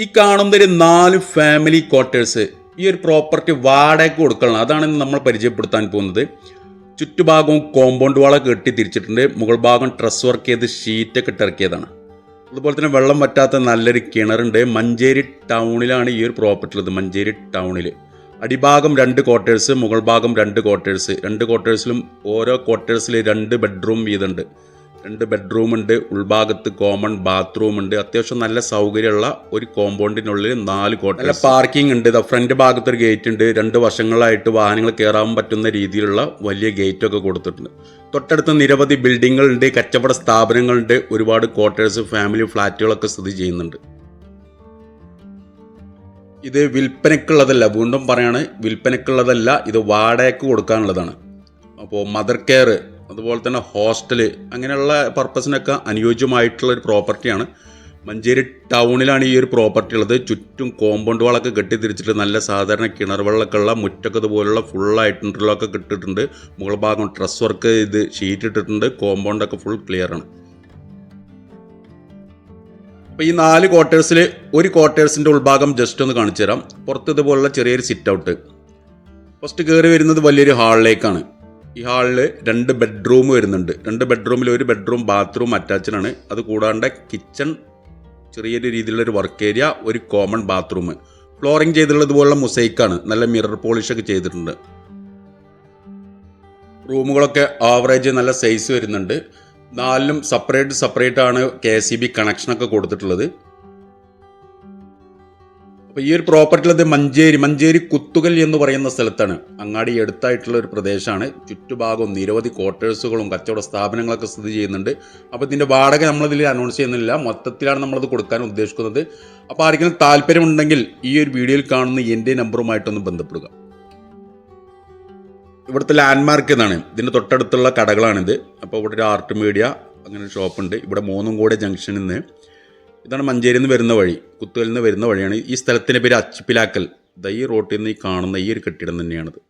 ഈ കാണുന്ന ഒരു നാല് ഫാമിലി ക്വാർട്ടേഴ്സ് ഈ ഒരു പ്രോപ്പർട്ടി വാടക കൊടുക്കണം അതാണ് നമ്മൾ പരിചയപ്പെടുത്താൻ പോകുന്നത്. ചുറ്റുഭാഗവും കോമ്പൗണ്ട് വാള കെട്ടി തിരിച്ചിട്ടുണ്ട്. മുകൾ ഭാഗം ട്രസ് വർക്ക് ചെയ്ത് ഷീറ്റൊക്കെ ഇട്ടിറക്കിയതാണ് അതുപോലെ തന്നെ വെള്ളം പറ്റാത്ത നല്ലൊരു കിണറുണ്ട്. മഞ്ചേരി ടൗണിലാണ് ഈ ഒരു പ്രോപ്പർട്ടി ഉള്ളത്. മഞ്ചേരി ടൗണിൽ അടിഭാഗം രണ്ട് ക്വാർട്ടേഴ്സ് മുകൾ ഭാഗം രണ്ട് ക്വാർട്ടേഴ്സ് രണ്ട് ക്വാർട്ടേഴ്സിലും ഓരോ ക്വാർട്ടേഴ്സിൽ രണ്ട് ബെഡ്റൂം വീതമുണ്ട് രണ്ട് ബെഡ്റൂം ഉണ്ട് ഉൾഭാഗത്ത് കോമൺ ബാത്റൂം ഉണ്ട്. അത്യാവശ്യം നല്ല സൗകര്യമുള്ള ഒരു കോമ്പൗണ്ടിനുള്ളിൽ നാല് കോട്ട നല്ല പാർക്കിംഗ് ഉണ്ട്. ഫ്രണ്ട് ഭാഗത്ത് ഒരു ഗേറ്റ് ഉണ്ട്. രണ്ട് വശങ്ങളായിട്ട് വാഹനങ്ങൾ കയറാൻ പറ്റുന്ന രീതിയിലുള്ള വലിയ ഗേറ്റ് ഒക്കെ കൊടുത്തിട്ടുണ്ട്. തൊട്ടടുത്ത് നിരവധി ബിൽഡിങ്ങുകളുണ്ട് കച്ചവട സ്ഥാപനങ്ങളുണ്ട് ഒരുപാട് ക്വാർട്ടേഴ്സ് ഫാമിലി ഫ്ലാറ്റുകളൊക്കെ സ്ഥിതി ചെയ്യുന്നുണ്ട്. ഇത് വിൽപ്പനക്കുള്ളതല്ല വീണ്ടും പറയാണ് വിൽപ്പനക്കുള്ളതല്ല ഇത് വാടകയ്ക്ക് കൊടുക്കാനുള്ളതാണ്. അപ്പോൾ മദർ കെയർ അതുപോലെ തന്നെ ഹോസ്റ്റൽ അങ്ങനെയുള്ള പർപ്പസിനൊക്കെ അനുയോജ്യമായിട്ടുള്ള ഒരു പ്രോപ്പർട്ടിയാണ്. മഞ്ചേരി ടൗണിലാണ് ഈ ഒരു പ്രോപ്പർട്ടി ഉള്ളത്. ചുറ്റും കോമ്പൗണ്ട് വാളൊക്കെ കെട്ടിത്തിരിച്ചിട്ട് നല്ല സാധാരണ കിണർ വെള്ളമൊക്കെ ഉള്ള മുറ്റൊക്കെ ഇതുപോലുള്ള ഫുള്ളായിട്ട് ഇന്റർലോക്ക് കിട്ടിയിട്ടുണ്ട് മുകൾ ഭാഗം ഡ്രസ് വർക്ക് ഇത് ഷീറ്റ് ഇട്ടിട്ടുണ്ട്. കോമ്പൗണ്ടൊക്കെ ഫുൾ ക്ലിയർ ആണ്. അപ്പോൾ ഈ നാല് ക്വാർട്ടേഴ്സിൽ ഒരു ക്വാർട്ടേഴ്സിന്റെ ഉൾഭാഗം ജസ്റ്റ് ഒന്ന് കാണിച്ചു തരാം പുറത്ത് ഇതുപോലുള്ള ചെറിയൊരു സിറ്റ് ഔട്ട് ഫസ്റ്റ് കയറി വരുന്നത് വലിയൊരു ഹാളിലേക്കാണ് ഈ ഹാളിൽ രണ്ട് ബെഡ്റൂം വരുന്നുണ്ട്. രണ്ട് ബെഡ്റൂമിൽ ഒരു ബെഡ്റൂം ബാത്റൂം അറ്റാച്ച്ഡ് ആണ് അത് കൂടാണ്ട് കിച്ചൺ ചെറിയൊരു രീതിയിലുള്ള ഒരു വർക്ക് ഏരിയ ഒരു കോമൺ ബാത്റൂം. ഫ്ലോറിങ് ചെയ്തിട്ടുള്ളത് മുസൈക്കാണ്. നല്ല മിറർ പോളിഷ് ഒക്കെ ചെയ്തിട്ടുണ്ട്. റൂമുകളൊക്കെ ആവറേജ് നല്ല സൈസ് വരുന്നുണ്ട്. നാലിലും സെപ്പറേറ്റ് സെപ്പറേറ്റ് ആണ് കെ സി ബി കണക്ഷനൊക്കെ കൊടുത്തിട്ടുള്ളത്. അപ്പോൾ ഈ ഒരു പ്രോപ്പർട്ടിയുള്ളത് മഞ്ചേരി മഞ്ചേരി കുത്തുകൽ എന്ന് പറയുന്ന സ്ഥലത്താണ്. അങ്ങാടി അടുത്തായിട്ടുള്ള ഒരു പ്രദേശമാണ്. ചുറ്റുഭാഗവും നിരവധി ക്വാർട്ടേഴ്സുകളും കച്ചവട സ്ഥാപനങ്ങളൊക്കെ സ്ഥിതി ചെയ്യുന്നുണ്ട്. അപ്പോൾ ഇതിന്റെ വാടക നമ്മളിതിൽ അനൗൺസ് ചെയ്യുന്നില്ല. മൊത്തത്തിലാണ് നമ്മളത് കൊടുക്കാൻ ഉദ്ദേശിക്കുന്നത്. അപ്പോൾ ആർക്കെങ്കിലും താല്പര്യമുണ്ടെങ്കിൽ ഈ ഒരു വീഡിയോയിൽ കാണുന്ന എന്റെ നമ്പറുമായിട്ടൊന്ന് ബന്ധപ്പെടുക. ഇവിടുത്തെ ലാൻഡ്മാർക്ക് എന്നാണ് ഇതിന്റെ തൊട്ടടുത്തുള്ള കടകളാണിത്. അപ്പോൾ ഇവിടെ ഒരു ആർട്ട് മീഡിയ അങ്ങനെ ഷോപ്പ് ഉണ്ട്. ഇവിടെ മൂന്നും കൂടെ ജംഗ്ഷനിൽ നിന്ന് ഇതാണ് മഞ്ചേരിയിൽ നിന്ന് വരുന്ന വഴി. കുത്തുകളിൽ നിന്ന് വരുന്ന വഴിയാണ് ഈ സ്ഥലത്തിന്റെ പേര് അച്ചിപ്പിലാക്കൽ. ദൈ റോട്ടിൽ നിന്ന് ഈ കാണുന്ന ഈ ഒരു കെട്ടിടം തന്നെയാണിത്.